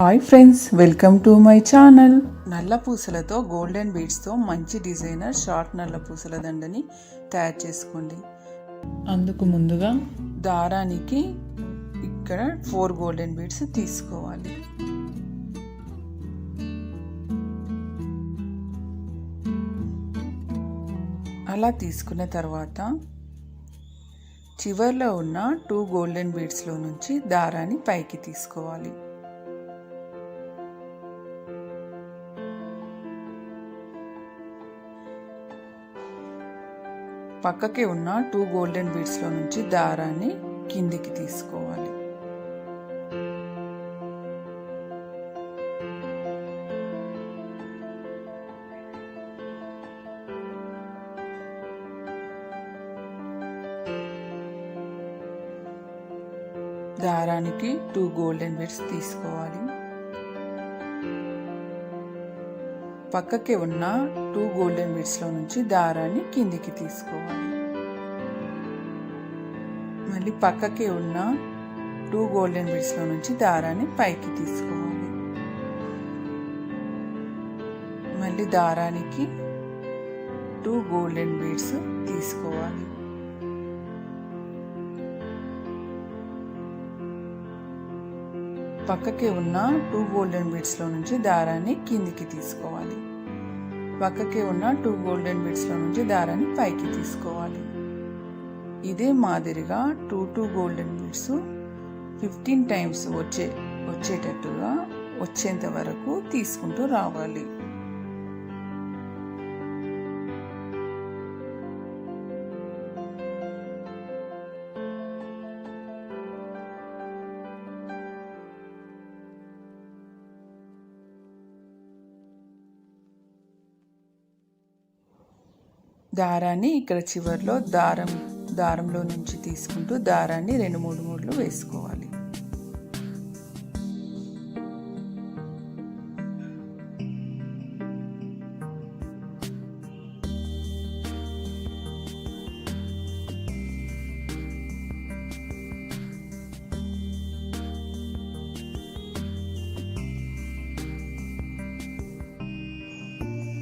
Hi friends welcome to my channel నల్ల పూసలతో golden బీడ్స్తో మంచి డిజైనర్ షార్ట్ నల్ల పూసల దండని తయారు చేసుకోండి. అందుకు ముందుగా దారానికి ఇక్కడ ఫోర్ గోల్డెన్ బీడ్స్ తీసుకోవాలి. అలా తీసుకున్న తర్వాత చివర్లో ఉన్న టూ గోల్డెన్ బీడ్స్లో నుంచి దారాన్ని పైకి తీసుకోవాలి. పక్కకి ఉన్న టూ గోల్డెన్ బీడ్స్లో నుంచి దారాన్ని కిందికి తీసుకోవాలి. దారానికి టూ గోల్డెన్ బీడ్స్ తీసుకోవాలి. పక్కకి ఉన్న టూ గోల్డెన్ బీడ్స్లో నుంచి దారాన్ని కిందికి తీసుకోవాలి. మళ్ళీ పక్కకి ఉన్న టూ గోల్డెన్ బీడ్స్లో నుంచి దారాన్ని పైకి తీసుకోవాలి. మళ్ళీ దారానికి టూ గోల్డెన్ బీడ్స్ తీసుకోవాలి. పక్కకి ఉన్న టూ గోల్డెన్ బీడ్స్లో నుంచి దారాన్ని కిందికి తీసుకోవాలి. పక్కకి ఉన్న టూ గోల్డెన్ బీడ్స్లో నుంచి దారాన్ని పైకి తీసుకోవాలి. ఇదే మాదిరిగా two two golden beads fifteen times వచ్చే వచ్చేటట్టుగా వచ్చేంత వరకు తీసుకుంటూ రావాలి. దారాన్ని ఇక్కడ చివర్లో దారం దారంలో నుంచి తీసుకుంటూ దారాన్ని రెండు మూడు మూడులు వేసుకోవాలి.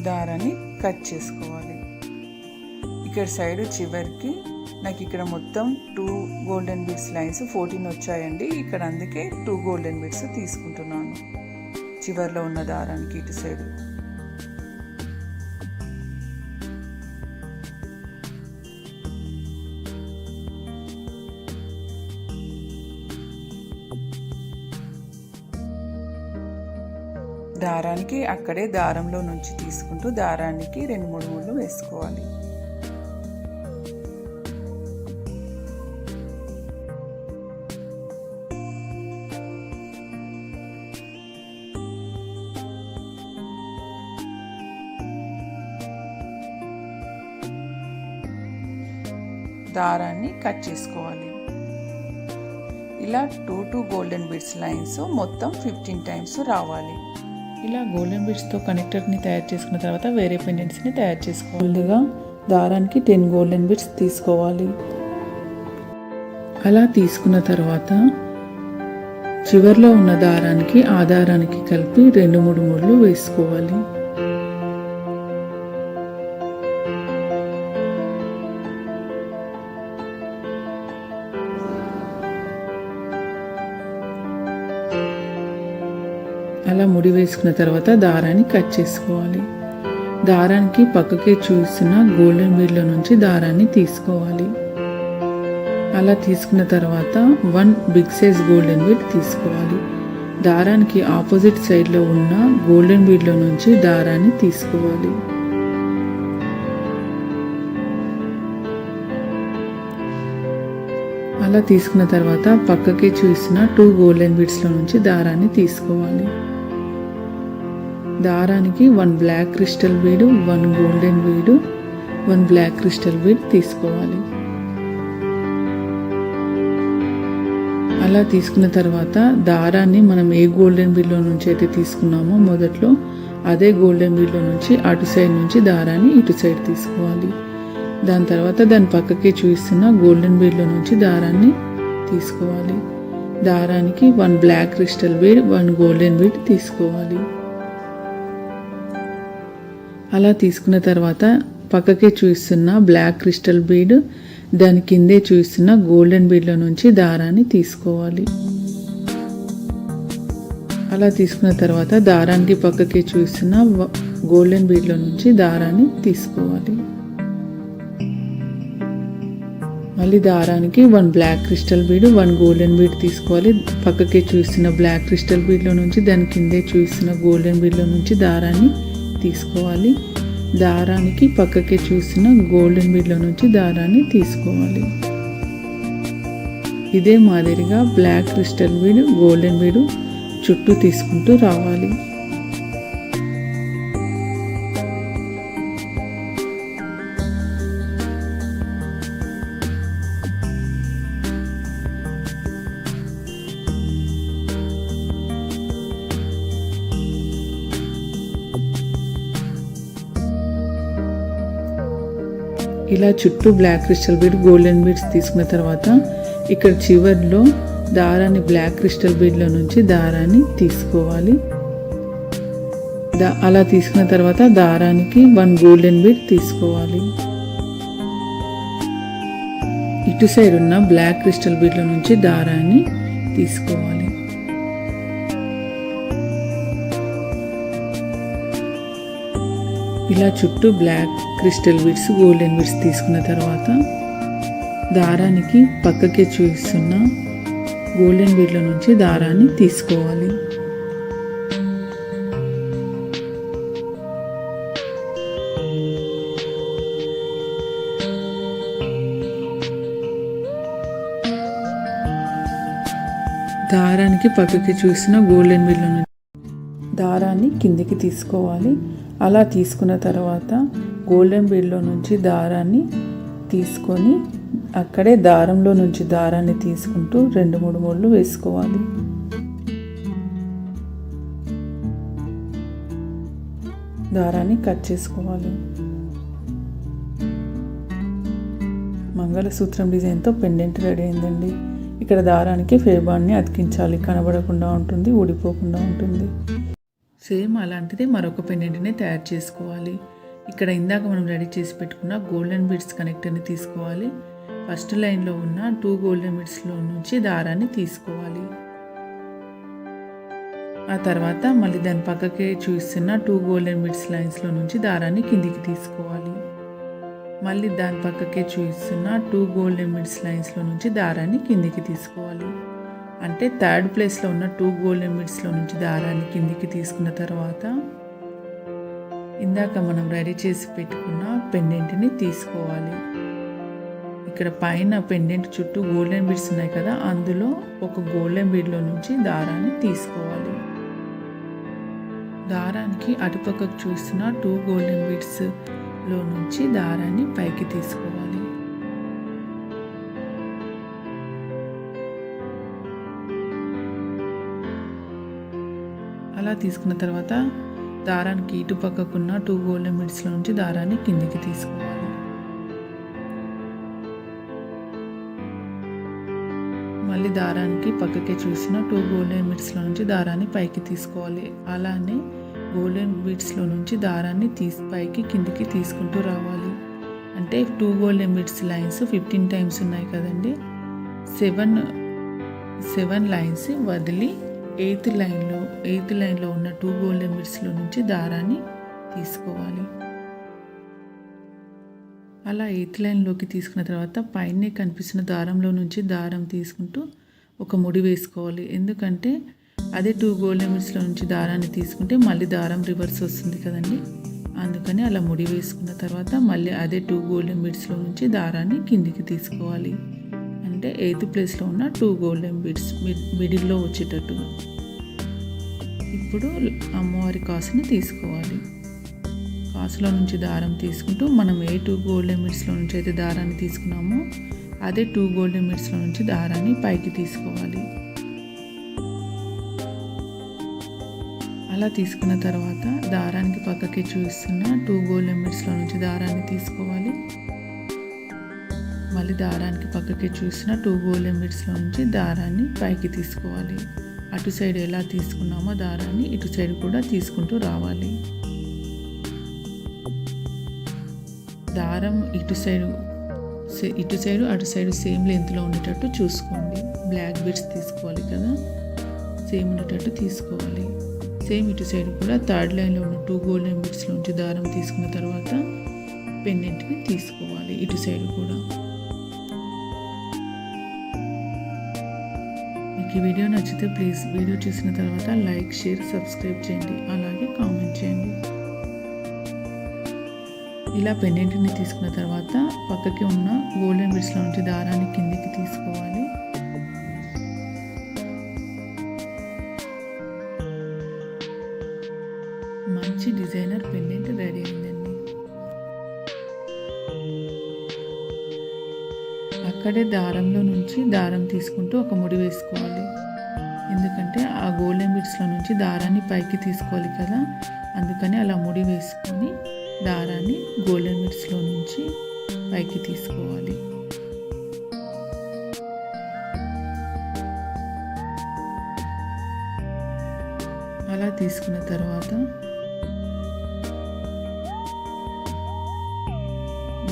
దారాన్ని కట్ చేసుకోవాలి. ఇక్కడ సైడ్ చివరికి నాకు ఇక్కడ మొత్తం two golden beads lines fourteen వచ్చాయండి. ఇక్కడ అందుకే టూ గోల్డెన్ బిట్స్ తీసుకుంటున్నాను. చివర్లో ఉన్న దారానికి ఇటు సైడ్ దారానికి అక్కడే దారంలో నుంచి తీసుకుంటూ దారానికి రెండు మూడు మూడు వేసుకోవాలి. దారాన్ని కట్ చేసుకోవాలి. ఇలా two two golden beads lines మొత్తం ఫిఫ్టీన్ టైమ్స్ రావాలి. ఇలా గోల్డెన్ బీడ్స్తో కనెక్టర్ని తయారు చేసుకున్న తర్వాత వేరే పెండెంట్స్ని తయారు చేసుకోవాలి. ముందుగా దారానికి టెన్ గోల్డెన్ బీడ్స్ తీసుకోవాలి. అలా తీసుకున్న తర్వాత చివర్లో ఉన్న దారానికి ఆ దారానికి కలిపి రెండు మూడు మూడులు వేసుకోవాలి. ముడి వేసుకున్న తర్వాత దారాన్ని కట్ చేసుకోవాలి. దారానికి పక్కకి చూసిన గోల్డెన్ బీడ్లో నుంచి దారాన్ని తీసుకోవాలి. అలా తీసుకున్న తర్వాత one big size golden bead తీసుకోవాలి. దారానికి ఆపోజిట్ సైడ్లో ఉన్న గోల్డెన్ బీడ్లో నుంచి దారాన్ని తీసుకోవాలి. అలా తీసుకున్న తర్వాత పక్కకి చూసిన టూ గోల్డెన్ బీడ్స్లో నుంచి దారాన్ని తీసుకోవాలి. దారానికి one black crystal bead one golden bead one black crystal bead తీసుకోవాలి. అలా తీసుకున్న తర్వాత దారాన్ని మనం ఏ గోల్డెన్ బీడ్లో నుంచి అయితే తీసుకున్నామో మొదట్లో అదే గోల్డెన్ బీడ్లో నుంచి అటు సైడ్ నుంచి దారాన్ని ఇటు సైడ్ తీసుకోవాలి. దాని తర్వాత దాని పక్కకి చూస్తున్న గోల్డెన్ బీడ్లో నుంచి దారాన్ని తీసుకోవాలి. దారానికి one black crystal bead one golden bead తీసుకోవాలి. అలా తీసుకున్న తర్వాత పక్కకే చూస్తున్న బ్లాక్ క్రిస్టల్ బీడ్ దాని కిందే చూస్తున్న గోల్డెన్ బీడ్లో నుంచి దారాన్ని తీసుకోవాలి. అలా తీసుకున్న తర్వాత దారానికి పక్కకి చూస్తున్న గోల్డెన్ బీడ్లో నుంచి దారాన్ని తీసుకోవాలి. మళ్ళీ దారానికి one black crystal bead one golden bead తీసుకోవాలి. పక్కకి చూస్తున్న బ్లాక్ క్రిస్టల్ బీడ్లో నుంచి దాని కిందే చూస్తున్న గోల్డెన్ బీడ్లో నుంచి దారాన్ని తీసుకోవాలి. దారానికి పక్కకి చూసిన గోల్డెన్ బీడ్లో నుంచి దారాన్ని తీసుకోవాలి. ఇదే మాదిరిగా black crystal bead golden bead చుట్టూ తీసుకుంటూ రావాలి. ఇలా చుట్టూ black crystal bead golden beads తీసుకున్న తర్వాత ఇక్కడ చివర్లో దారాన్ని బ్లాక్ క్రిస్టల్ బీడ్లో నుంచి దారాన్ని తీసుకోవాలి. దా అలా తీసుకున్న తర్వాత దారానికి వన్ గోల్డెన్ బీడ్ తీసుకోవాలి. ఇటు సైడ్ ఉన్న బ్లాక్ క్రిస్టల్ బీడ్లో నుంచి దారాన్ని తీసుకోవాలి. ఇలా చుట్టూ black crystal beads golden beads తీసుకున్న తర్వాత దారానికి పక్కకి చూస్తున్న గోల్డెన్ బీడ్ల నుంచి దారాన్ని తీసుకోవాలి. దారానికి పక్కకి చూసిన గోల్డెన్ బీడ్ల నుంచి దారాన్ని కిందికి తీసుకోవాలి. అలా తీసుకున్న తర్వాత గోల్డెన్ బీడ్లో నుంచి దారాన్ని తీసుకొని అక్కడే దారంలో నుంచి దారాన్ని తీసుకుంటూ రెండు మూడు ముళ్ళు వేసుకోవాలి. దారాన్ని కట్ చేసుకోవాలి. మంగళసూత్రం డిజైన్తో పెండెంట్ రెడీ అయిందండి. ఇక్కడ దారానికి ఫేబాన్ని అతికించాలి. కనబడకుండా ఉంటుంది ఊడిపోకుండా ఉంటుంది. సేమ్ అలాంటిది మరొక పెండెంట్ని తయారు చేసుకోవాలి. ఇక్కడ ఇందాక మనం రెడీ చేసి పెట్టుకున్న గోల్డెన్ బీడ్స్ కనెక్టర్ని తీసుకోవాలి. ఫస్ట్ లైన్లో ఉన్న టూ గోల్డెన్ బీడ్స్లో నుంచి దారాన్ని తీసుకోవాలి. ఆ తర్వాత మళ్ళీ దాని పక్కకే చూస్తున్న టూ గోల్డెన్ బీడ్స్ లైన్స్లో నుంచి దారాన్ని కిందికి తీసుకోవాలి. మళ్ళీ దాని పక్కకే చూస్తున్న టూ గోల్డెన్ బీడ్స్ లైన్స్లో నుంచి దారాన్ని కిందికి తీసుకోవాలి. అంటే థర్డ్ ప్లేస్లో ఉన్న టూ గోల్డెన్ బీడ్స్లో నుంచి దారాన్ని కిందికి తీసుకున్న తర్వాత ఇందాక మనం రెడీ చేసి పెట్టుకున్న పెండెంట్ని తీసుకోవాలి. ఇక్కడ పైన పెండెంట్ చుట్టూ గోల్డెన్ బీడ్స్ ఉన్నాయి కదా అందులో ఒక గోల్డెన్ బీడ్లో నుంచి దారాన్ని తీసుకోవాలి. దారానికి అటుపక్కకు చూస్తున్న టూ గోల్డెన్ బీడ్స్లో నుంచి దారాన్ని పైకి తీసుకోవాలి. అలా తీసుకున్న తర్వాత దారానికి ఇటు పక్కకున్న టూ గోల్డెన్ మిడ్స్లో నుంచి దారాన్ని కిందికి తీసుకోవాలి. మళ్ళీ దారానికి పక్కకే చూసిన టూ గోల్డెన్ బీడ్స్లో నుంచి దారాన్ని పైకి తీసుకోవాలి. అలానే గోల్డెన్ బీడ్స్లో నుంచి దారాన్ని తీసి పైకి కిందికి తీసుకుంటూ రావాలి. అంటే two golden beads lines fifteen times ఉన్నాయి కదండి. సెవెన్ సెవెన్ లైన్స్ వదిలి ఎయిత్ లైన్లో ఎయిత్ లైన్లో ఉన్న టూ గోల్డెన్ బీడ్స్లో నుంచి దారాన్ని తీసుకోవాలి. అలా ఎయిత్ లైన్లోకి తీసుకున్న తర్వాత పైనే కనిపిస్తున్న దారంలో నుంచి దారం తీసుకుంటూ ఒక ముడి వేసుకోవాలి. ఎందుకంటే అదే టూ గోల్డెన్ బీడ్స్లో నుంచి దారాన్ని తీసుకుంటే మళ్ళీ దారం రివర్స్ వస్తుంది కదండి. అందుకని అలా ముడి వేసుకున్న తర్వాత మళ్ళీ అదే టూ గోల్డెన్ బీడ్స్లో నుంచి దారాన్ని కిందికి తీసుకోవాలి. అంటే ఎయిత్ ప్లేస్లో ఉన్న టూ గోల్డెన్ బీడ్స్ మిడిల్లో వచ్చేటట్టుగా. ఇప్పుడు అమ్మవారి కాసుని తీసుకోవాలి. కాసులో నుంచి దారం తీసుకుంటూ మనం ఏ టూ గోల్డెన్ బీడ్స్లో నుంచి అయితే దారాన్ని తీసుకున్నామో అదే టూ గోల్డెన్ బీడ్స్లో నుంచి దారాన్ని పైకి తీసుకోవాలి. అలా తీసుకున్న తర్వాత దారానికి పక్కకి చూస్తున్న టూ గోల్డెన్ బీడ్స్లో నుంచి దారాన్ని తీసుకోవాలి. మళ్ళీ దారానికి పక్కకి చూసిన టూ గోల్డెన్ బిట్స్లో నుంచి దారాన్ని పైకి తీసుకోవాలి. అటు సైడ్ ఎలా తీసుకున్నామో దారాన్ని ఇటు సైడ్ కూడా తీసుకుంటూ రావాలి. దారం ఇటు సైడు సే- ఇటు సైడు అటు సైడు సేమ్ లెంత్లో ఉండేటట్టు చూసుకోండి. బ్లాక్ బిట్స్ తీసుకోవాలి కదా. సేమ్ ఉండేటట్టు తీసుకోవాలి. సేమ్ ఇటు సైడ్ కూడా థర్డ్ లైన్లో ఉన్న టూ గోల్డెన్ బీడ్స్లో నుంచి దారం తీసుకున్న తర్వాత పెండెంట్ని తీసుకోవాలి ఇటు సైడ్ కూడా. మీకు ఈ వీడియో నచ్చితే ప్లీజ్ వీడియో చూసిన తర్వాత లైక్ షేర్ సబ్స్క్రైబ్ చేయండి. అలాగే కామెంట్ చేయండి. ఇలా పెండెంట్ని తీసుకున్న తర్వాత పక్కకి ఉన్న గోల్డెన్ బిడ్స్లో నుంచి దారాన్ని కిందికి తీసుకోవాలి. మంచి డిజైనర్ పెండెంట్ రెడీ అయిందండి. అక్కడే దారంలో నుంచి దారం తీసుకుంటూ ఒక ముడి వేసుకోవాలి. ఎందుకంటే ఆ గోల్డెన్ బిట్స్లో నుంచి దారాన్ని పైకి తీసుకోవాలి కదా అందుకని అలా ముడి వేసుకొని దారాన్ని గోల్డెన్ బిట్స్లో నుంచి పైకి తీసుకోవాలి. అలా తీసుకున్న తర్వాత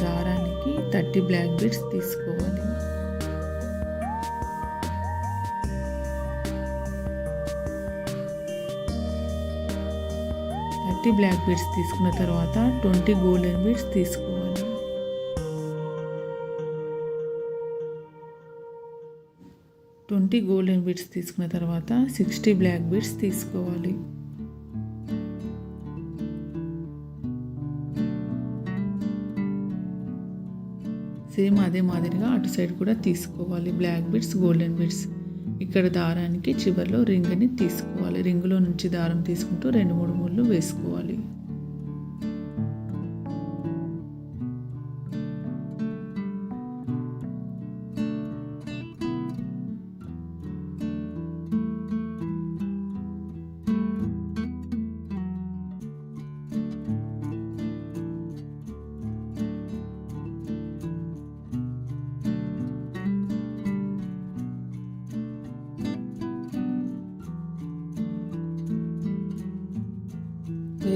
దారానికి థర్టీ బ్లాక్ బీడ్స్ తీసుకోవాలి. థర్టీ బ్లాక్ బీడ్స్ తీసుకున్న తర్వాత ట్వంటీ గోల్డెన్ బీడ్స్ తీసుకోవాలి. ట్వంటీ గోల్డెన్ బీడ్స్ తీసుకున్న తర్వాత సిక్స్టీ బ్లాక్ బీడ్స్ తీసుకోవాలి. సేమ్ అదే మాదిరిగా అటు సైడ్ కూడా తీసుకోవాలి బ్లాక్ బీడ్స్ గోల్డెన్ బీడ్స్. ఇక్కడ దారానికి చివరిలో రింగ్ని తీసుకోవాలి. రింగులో నుంచి దారం తీసుకుంటూ రెండు మూడు ముళ్ళు వేసుకోవాలి.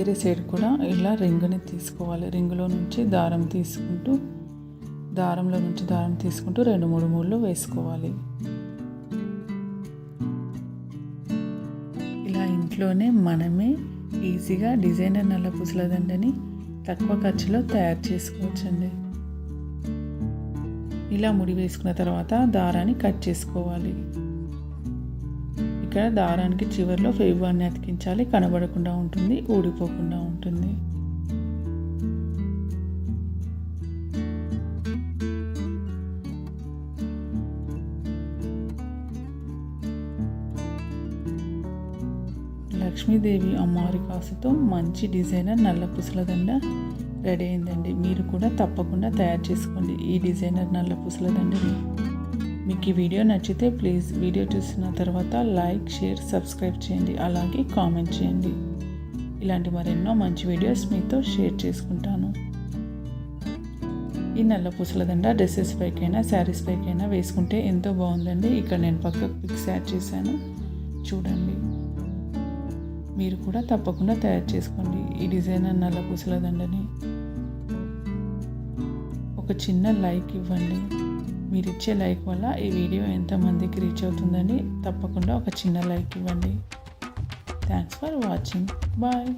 వేరే సైడ్ కూడా ఇలా రింగుని తీసుకోవాలి. రింగులో నుంచి దారం తీసుకుంటూ దారంలో నుంచి దారం తీసుకుంటూ రెండు మూడు మూడులు వేసుకోవాలి. ఇలా ఇంట్లోనే మనమే ఈజీగా డిజైనర్ నల్ల పూసల దండని తక్కువ ఖర్చులో తయారు చేసుకోవచ్చండి. ఇలా ముడి వేసుకున్న తర్వాత దారాన్ని కట్ చేసుకోవాలి. ఇక్కడ దారానికి చివరిలో ఫేబాన్ని అతికించాలి. కనబడకుండా ఉంటుంది ఊడిపోకుండా ఉంటుంది. లక్ష్మీదేవి అమ్మవారి కాసుతో మంచి డిజైనర్ నల్ల పుసల దండ రెడీ అయిందండి. మీరు కూడా తప్పకుండా తయారు చేసుకోండి ఈ డిజైనర్ నల్ల పుసల దండని. మీకు ఈ వీడియో నచ్చితే ప్లీజ్ వీడియో చూసిన తర్వాత లైక్ షేర్ సబ్స్క్రైబ్ చేయండి. అలాగే కామెంట్ చేయండి. ఇలాంటి మరెన్నో మంచి వీడియోస్ మీతో షేర్ చేసుకుంటాను. ఈ నల్ల పూసల దండ డ్రెస్సెస్ పైకైనా శారీస్ పైకైనా వేసుకుంటే ఎంతో బాగుందండి. ఇక్కడ నేను పక్కకు పిక్స్ యాడ్ చేశాను. చూడండి. మీరు కూడా తప్పకుండా తయారు చేసుకోండి ఈ డిజైన్ నల్ల పూసల దండని. ఒక చిన్న లైక్ ఇవ్వండి. మీరు ఇచ్చే లైక్ వల్ల ఈ వీడియో ఎంతమందికి రీచ్ అవుతుందని తప్పకుండా ఒక చిన్న లైక్ ఇవ్వండి. Thanks for watching bye